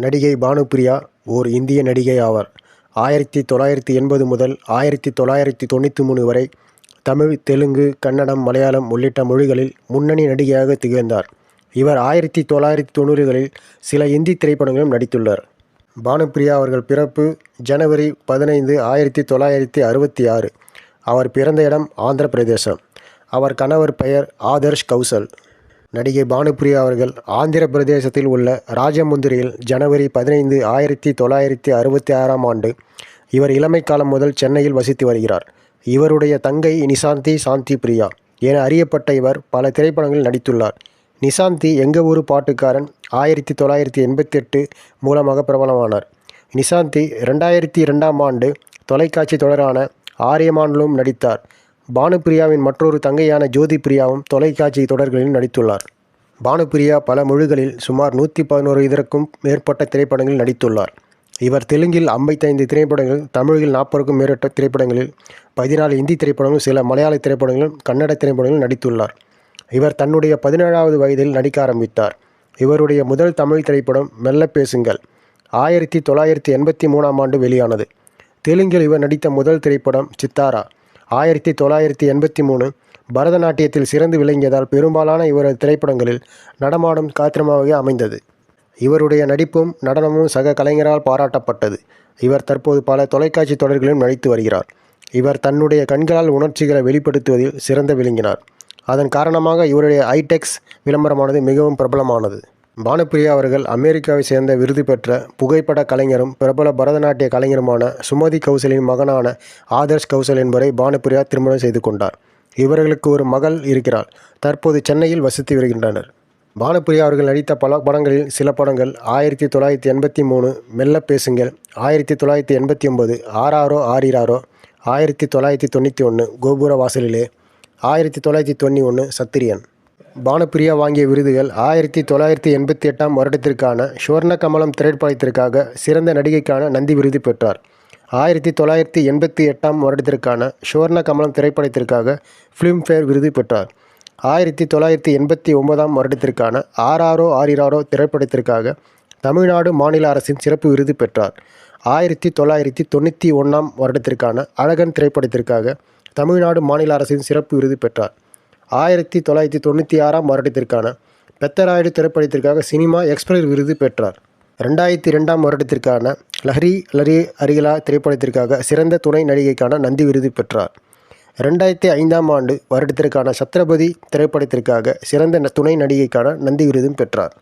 நடிகை பானுப்பிரியா ஓர் இந்திய நடிகை ஆவார். ஆயிரத்தி தொள்ளாயிரத்தி எண்பது முதல் ஆயிரத்தி தொள்ளாயிரத்தி தொண்ணூற்றி மூணு வரை தமிழ், தெலுங்கு, கன்னடம், மலையாளம் உள்ளிட்ட மொழிகளில் முன்னணி நடிகையாக திகழ்ந்தார். இவர் ஆயிரத்தி தொள்ளாயிரத்தி தொண்ணூறுகளில் சில இந்தி திரைப்படங்களும் நடித்துள்ளார். பானுப்பிரியா அவர்கள் பிறப்பு ஜனவரி பதினைந்து, ஆயிரத்தி தொள்ளாயிரத்தி அறுபத்தி ஆறு. அவர் பிறந்த இடம் ஆந்திர பிரதேசம். அவர் கணவர் பெயர் ஆதர்ஷ் கௌசல் நடிகை பானுப்பிரியா அவர்கள் ஆந்திர பிரதேசத்தில் உள்ள ராஜமுந்திரியில் ஜனவரி பதினைந்து, ஆயிரத்தி தொள்ளாயிரத்தி அறுபத்தி ஆறாம் ஆண்டு. இவர் இளமை காலம் முதல் சென்னையில் வசித்து வருகிறார். இவருடைய தங்கை நிஷாந்தி சாந்தி பிரியா என அறியப்பட்ட இவர் பல திரைப்படங்களில் நடித்துள்ளார். நிசாந்தி எங்க ஊரு பாட்டுக்காரன் ஆயிரத்தி தொள்ளாயிரத்தி எண்பத்தெட்டு மூலமாக பிரபலமானார். நிஷாந்தி ரெண்டாயிரத்தி இரண்டாம் ஆண்டு தொலைக்காட்சி தொடரான ஆரியமானிலும் நடித்தார். பானுப்பிரியாவின் மற்றொரு தங்கையான ஜோதி பிரியாவும் தொலைக்காட்சி தொடர்களில் நடித்துள்ளார். பானுப்பிரியா பல மொழிகளில் சுமார் நூற்றி பதினோரு இதற்கும் மேற்பட்ட திரைப்படங்களில் நடித்துள்ளார். இவர் தெலுங்கில் ஐம்பத்தைந்து திரைப்படங்கள், தமிழில் நாற்பதுக்கும் மேற்பட்ட திரைப்படங்களில், பதினாலு இந்தி திரைப்படங்களும் சில மலையாள திரைப்படங்களும் கன்னட திரைப்படங்களும் நடித்துள்ளார். இவர் தன்னுடைய பதினேழாவது வயதில் நடிக்க ஆரம்பித்தார். இவருடைய முதல் தமிழ் திரைப்படம் மெல்ல பேசுங்கள் ஆயிரத்தி தொள்ளாயிரத்தி எண்பத்தி மூணாம் ஆண்டு வெளியானது. தெலுங்கில் இவர் நடித்த முதல் திரைப்படம் சித்தாரா ஆயிரத்தி தொள்ளாயிரத்தி எண்பத்தி மூணு. பரதநாட்டியத்தில் சிறந்து விளங்கியதால் பெரும்பாலான இவரது திரைப்படங்களில் நடமாடும் காத்திரமாகவே அமைந்தது. இவருடைய நடிப்பும், நடனமும் சக கலைஞரால் பாராட்டப்பட்டது. இவர் தற்போது பல தொலைக்காட்சி தொடர்களிலும் நடித்து வருகிறார். இவர் தன்னுடைய கண்களால் உணர்ச்சிகளை வெளிப்படுத்துவதில் சிறந்து விளங்கினார். அதன் காரணமாக இவருடைய ஐடெக்ஸ் விளம்பரமானது மிகவும் பிரபலமானது. பானுப்பிரியா அவர்கள் அமெரிக்காவை சேர்ந்த விருது பெற்ற புகைப்பட கலைஞரும், பிரபல பரதநாட்டிய கலைஞருமான சுமதி கௌசலின் மகனான ஆதர்ஷ் கௌசல் என்பவரை பானுப்பிரியா திருமணம் செய்து கொண்டார். இவர்களுக்கு ஒரு மகள் இருக்கிறார். தற்போது சென்னையில் வசித்து வருகின்றனர். பானுப்பிரியா அவர்கள் நடித்த பல படங்களில் சில படங்கள் ஆயிரத்தி தொள்ளாயிரத்தி எண்பத்தி மூணு மெல்ல பேசுங்கள், ஆயிரத்தி தொள்ளாயிரத்தி எண்பத்தி ஒன்பது ஆறாரோ ஆரிராரோ, ஆயிரத்தி தொள்ளாயிரத்தி தொண்ணூற்றி ஒன்று கோபுர வாசலிலே, ஆயிரத்தி தொள்ளாயிரத்தி தொண்ணூற்றி ஒன்று சத்திரியன். பானுப்பிரியா வாங்கிய விருதுகள் ஆயிரத்தி தொள்ளாயிரத்தி எண்பத்தி எட்டாம் வருடத்திற்கான சுவர்ண கமலம் திரைப்படத்திற்காக சிறந்த நடிகைக்கான நந்தி விருது பெற்றார். ஆயிரத்தி தொள்ளாயிரத்தி எண்பத்தி எட்டாம் வருடத்திற்கான சுவர்ண கமலம் திரைப்படத்திற்காக ஃபிலிம்ஃபேர் விருது பெற்றார். ஆயிரத்தி தொள்ளாயிரத்தி எண்பத்தி ஒன்பதாம் வருடத்திற்கான ஆர்ஆரோ ஆரிராரோ திரைப்படத்திற்காக தமிழ்நாடு மாநில அரசின் சிறப்பு விருது பெற்றார். ஆயிரத்தி தொள்ளாயிரத்தி தொண்ணூற்றி ஒன்றாம் வருடத்திற்கான அழகன் திரைப்படத்திற்காக தமிழ்நாடு மாநில அரசின் சிறப்பு விருது பெற்றார். ஆயிரத்தி தொள்ளாயிரத்தி தொண்ணூற்றி ஆறாம் வருடத்திற்கான பெத்தராயுடு திரைப்படத்திற்காக சினிமா எக்ஸ்பிரஸ் விருது பெற்றார். ரெண்டாயிரத்தி ரெண்டாம் வருடத்திற்கான லஹரி லரி அரிகலா திரைப்படத்திற்காக சிறந்த துணை நடிகைக்கான நந்தி விருது பெற்றார். ரெண்டாயிரத்தி ஐந்தாம் ஆண்டு வருடத்திற்கான சத்ரபதி திரைப்படத்திற்காக சிறந்த துணை நடிகைக்கான நந்தி விருதும் பெற்றார்.